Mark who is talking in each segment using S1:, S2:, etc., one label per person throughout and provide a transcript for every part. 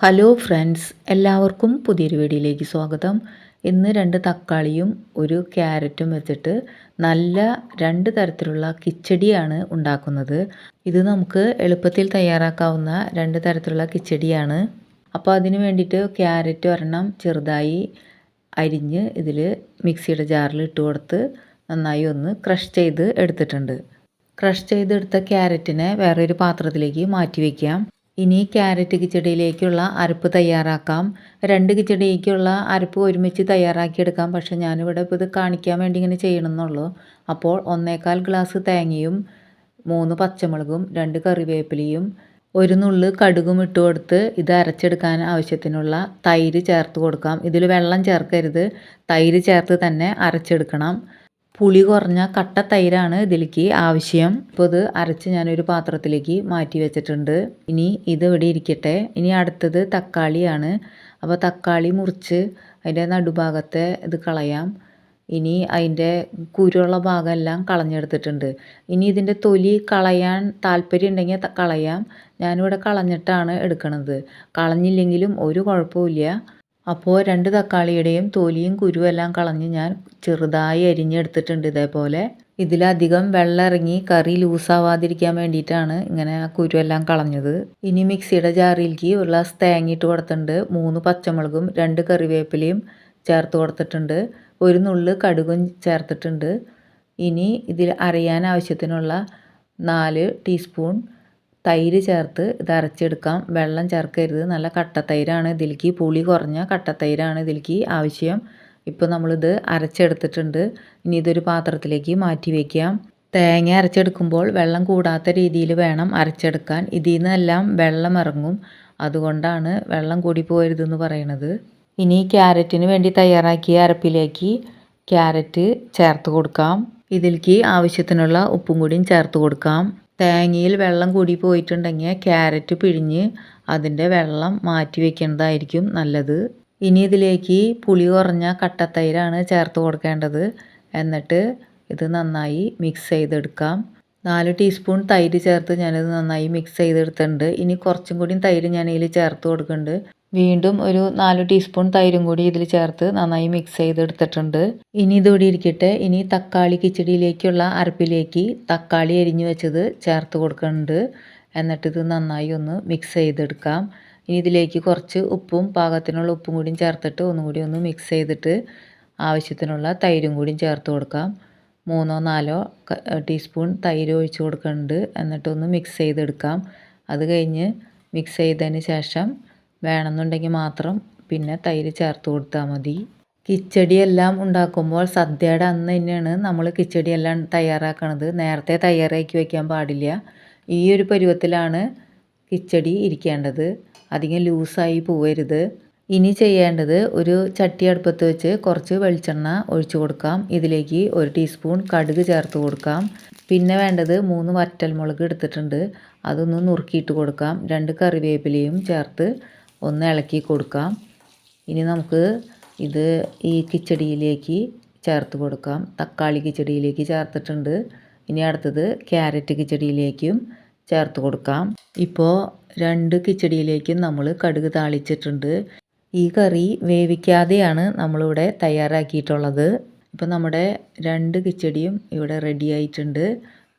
S1: Hello friends എല്ലാവർക്കും പുതിയൊരു വീഡിയോയിലേക്ക് സ്വാഗതം. ഇന്ന് രണ്ട് തക്കാളിയും ഒരു ക്യാരറ്റും വെച്ചിട്ട് നല്ല രണ്ട് തരത്തിലുള്ള കിച്ചടിയാണ് ഉണ്ടാക്കുന്നത്. ഇത് നമുക്ക് എളുപ്പത്തിൽ തയ്യാറാക്കാവുന്ന രണ്ട് തരത്തിലുള്ള കിച്ചടിയാണ്. അപ്പോൾ അതിന് വേണ്ടിയിട്ട് ക്യാരറ്റ് ഒരെണ്ണം ചെറുതായി അരിഞ്ഞ് ഇതിൽ മിക്സിയുടെ ജാറിൽ ഇട്ട് കൊടുത്ത് നന്നായി ഒന്ന് ക്രഷ് ചെയ്ത് എടുത്തിട്ടുണ്ട്. ക്രഷ് ചെയ്തെടുത്ത ക്യാരറ്റിനെ വേറൊരു പാത്രത്തിലേക്ക് മാറ്റി വയ്ക്കാം ഇനി ക്യാരറ്റ് കിച്ചടിയിലേക്കുള്ള അരപ്പ് തയ്യാറാക്കാം. രണ്ട് കിച്ചടിക്കുള്ള അരപ്പ് ഒരുമിച്ച് തയ്യാറാക്കിയെടുക്കാം. പക്ഷെ ഞാനിവിടെ ഇപ്പോൾ ഇത് കാണിക്കാൻ വേണ്ടി ഇങ്ങനെ ചെയ്യണമെന്നുള്ളൂ. അപ്പോൾ ഒന്നേകാൽ ഗ്ലാസ് തേങ്ങയും മൂന്ന് പച്ചമുളകും രണ്ട് കറിവേപ്പിലയും ഒരു നുള്ള് കടുകും ഇട്ട് കൊടുത്ത് ഇത് അരച്ചെടുക്കാൻ ആവശ്യത്തിനുള്ള തൈര് ചേർത്ത് കൊടുക്കാം. ഇതിൽ വെള്ളം ചേർക്കരുത്. തൈര് ചേർത്ത് തന്നെ അരച്ചെടുക്കണം. പുളി കുറഞ്ഞ കട്ട തൈരാണ് ഇതിലേക്ക് ആവശ്യം. ഇപ്പോൾ ഇത് അരച്ച് ഞാനൊരു പാത്രത്തിലേക്ക് മാറ്റി വെച്ചിട്ടുണ്ട്. ഇനി ഇത് ഇവിടെ ഇരിക്കട്ടെ. ഇനി അടുത്തത് തക്കാളിയാണ്. അപ്പോൾ തക്കാളി മുറിച്ച് അതിന്റെ നടുഭാഗത്തെ ഇത് കളയാം. ഇനി അതിന്റെ കുരുള്ള ഭാഗമെല്ലാം കളഞ്ഞെടുത്തിട്ടുണ്ട്. ഇനി ഇതിന്റെ തൊലി കളയാൻ താല്പര്യം ഉണ്ടെങ്കിൽ കളയാം. ഞാനിവിടെ കളഞ്ഞിട്ടാണ് എടുക്കുന്നത് കളഞ്ഞില്ലെങ്കിലും ഒരു കുഴപ്പമില്ല അപ്പോൾ രണ്ട് തക്കാളിയുടെയും തോലിയും കുരുവെല്ലാം കളഞ്ഞ് ഞാൻ ചെറുതായി അരിഞ്ഞെടുത്തിട്ടുണ്ട് ഇതേപോലെ. ഇതിലധികം വെള്ളം ഇറങ്ങി കറി ലൂസാവാതിരിക്കാൻ വേണ്ടിയിട്ടാണ് ഇങ്ങനെ ആ കുരുവെല്ലാം കളഞ്ഞത്. ഇനി മിക്സിയുടെ ജാറിലേക്ക് ഒരു ഗ്ലാസ് തേങ്ങ കൊടുത്തിട്ടുണ്ട്. മൂന്ന് പച്ചമുളകും രണ്ട് കറിവേപ്പിലയും ചേർത്ത് കൊടുത്തിട്ടുണ്ട്. ഒരു നുള്ള് കടുകും ചേർത്തിട്ടുണ്ട്. ഇനി ഇതിൽ അരയാൻ ആവശ്യത്തിനുള്ള നാല് ടീസ്പൂൺ തൈര് ചേർത്ത് ഇത് അരച്ചെടുക്കാം. വെള്ളം ചേർക്കരുത്. നല്ല കട്ടത്തൈരാണ് ഇതിലേക്ക്. പുളി കുറഞ്ഞ കട്ടത്തൈരാണ് ഇതിലേക്ക് ആവശ്യം. ഇപ്പോൾ നമ്മളിത് അരച്ചെടുത്തിട്ടുണ്ട്. ഇനി ഇതൊരു പാത്രത്തിലേക്ക് മാറ്റി വയ്ക്കാം തേങ്ങ അരച്ചെടുക്കുമ്പോൾ വെള്ളം കൂടാത്ത രീതിയിൽ വേണം അരച്ചെടുക്കാൻ. ഇതിൽ നിന്നെല്ലാം വെള്ളം ഇറങ്ങും. അതുകൊണ്ടാണ് വെള്ളം കൂടി പോയരുതെന്ന് പറയുന്നത് ഇനി ക്യാരറ്റിന് വേണ്ടി തയ്യാറാക്കിയ അരപ്പിലേക്ക് ക്യാരറ്റ് ചേർത്ത് കൊടുക്കാം. ഇതിലേക്ക് ആവശ്യത്തിനുള്ള ഉപ്പും കൂടിയും ചേർത്ത് കൊടുക്കാം. തേങ്ങയിൽ വെള്ളം കൂടി പോയിട്ടുണ്ടെങ്കിൽ ക്യാരറ്റ് പിഴിഞ്ഞ് അതിന്റെ വെള്ളം മാറ്റി വെക്കുന്നതായിരിക്കും നല്ലത്. ഇനി ഇതിലേക്ക് പുളി കുറഞ്ഞ കട്ടത്തൈരാണ് ചേർത്ത് കൊടുക്കേണ്ടത്. എന്നിട്ട് ഇത് നന്നായി മിക്സ് ചെയ്തെടുക്കാം. നാല് ടീസ്പൂൺ തൈര് ചേർത്ത് ഞാനിത് നന്നായി മിക്സ് ചെയ്തെടുത്തിട്ടുണ്ട്. ഇനി കുറച്ചും കൂടി തൈര് ഞാൻ ചേർത്ത് കൊടുക്കുന്നുണ്ട്. വീണ്ടും ഒരു നാല് ടീസ്പൂൺ തൈരും കൂടി ഇതിൽ ചേർത്ത് നന്നായി മിക്സ് ചെയ്തെടുത്തിട്ടുണ്ട്. ഇനി ഇതുകൂടി ഇരിക്കട്ടെ. ഇനി തക്കാളി കിച്ചടിയിലേക്കുള്ള അരപ്പിലേക്ക് തക്കാളി എരിഞ്ഞു വെച്ചത് ചേർത്ത് കൊടുക്കുന്നുണ്ട്. എന്നിട്ട് ഇത് നന്നായി ഒന്ന് മിക്സ് ചെയ്തെടുക്കാം. ഇനി ഇതിലേക്ക് കുറച്ച് ഉപ്പും പാകത്തിനുള്ള ഉപ്പും കൂടിയും ചേർത്തിട്ട് ഒന്നും കൂടി ഒന്ന് മിക്സ് ചെയ്തിട്ട് ആവശ്യത്തിനുള്ള തൈരും കൂടിയും ചേർത്ത് കൊടുക്കാം. മൂന്നോ നാലോ ടീസ്പൂൺ തൈര് ഒഴിച്ച് കൊടുക്കുന്നുണ്ട്. എന്നിട്ടൊന്ന് മിക്സ് ചെയ്തെടുക്കാം. അത് കഴിഞ്ഞ് മിക്സ് ചെയ്തതിന് ശേഷം വേണമെന്നുണ്ടെങ്കിൽ മാത്രം പിന്നെ തൈര് ചേർത്ത് കൊടുത്താൽ മതി. കിച്ചടിയെല്ലാം ഉണ്ടാക്കുമ്പോൾ സദ്യയുടെ അന്ന് തന്നെയാണ് നമ്മൾ കിച്ചടിയെല്ലാം തയ്യാറാക്കണത്. നേരത്തെ തയ്യാറാക്കി വയ്ക്കാൻ പാടില്ല. ഈ ഒരു പരുവത്തിലാണ് കിച്ചടി ഇരിക്കേണ്ടത്. അധികം ലൂസായി പോവരുത്. ഇനി ചെയ്യേണ്ടത് ഒരു ചട്ടി അടുപ്പത്ത് വെച്ച് കുറച്ച് വെളിച്ചെണ്ണ ഒഴിച്ചു കൊടുക്കാം. ഇതിലേക്ക് ഒരു ടീസ്പൂൺ കടുക് ചേർത്ത് കൊടുക്കാം. പിന്നെ വേണ്ടത് മൂന്ന് വറ്റൽമുളക് എടുത്തിട്ടുണ്ട്. അതൊന്ന് നുറുക്കിയിട്ട് കൊടുക്കാം. രണ്ട് കറിവേപ്പിലയും ചേർത്ത് ഒന്ന് ഇളക്കി കൊടുക്കാം. ഇനി നമുക്ക് ഇത് ഈ കിച്ചടിയിലേക്ക് ചേർത്ത് കൊടുക്കാം. തക്കാളി കിച്ചടിയിലേക്ക് ചേർത്തിട്ടുണ്ട്. ഇനി അടുത്തത് ക്യാരറ്റ് കിച്ചടിയിലേക്കും ചേർത്ത് കൊടുക്കാം. ഇപ്പോൾ രണ്ട് കിച്ചടിയിലേക്കും നമ്മൾ കടുക് താളിച്ചിട്ടുണ്ട്. ഈ കറി വേവിക്കാതെയാണ് നമ്മളിവിടെ തയ്യാറാക്കിയിട്ടുള്ളത്. ഇപ്പോൾ നമ്മുടെ രണ്ട് കിച്ചടിയും ഇവിടെ റെഡി ആയിട്ടുണ്ട്.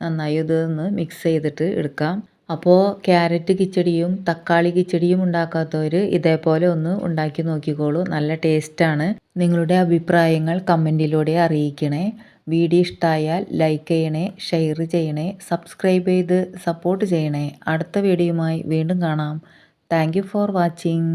S1: നന്നായി ഇതൊന്ന് മിക്സ് ചെയ്തിട്ട് എടുക്കാം. അപ്പോൾ ക്യാരറ്റ് കിച്ചടിയും തക്കാളി കിച്ചടിയും ഉണ്ടാക്കാത്തവർ ഇതേപോലെ ഒന്ന് ഉണ്ടാക്കി നോക്കിക്കോളൂ. നല്ല ടേസ്റ്റാണ്. നിങ്ങളുടെ അഭിപ്രായങ്ങൾ കമന്റിലൂടെ അറിയിക്കണേ. വീഡിയോ ഇഷ്ടമായാൽ ലൈക്ക് ചെയ്യണേ ഷെയർ ചെയ്യണേ സബ്സ്ക്രൈബ് ചെയ്ത് സപ്പോർട്ട് ചെയ്യണേ. അടുത്ത വീഡിയോയുമായി വീണ്ടും കാണാം. Thank for watching.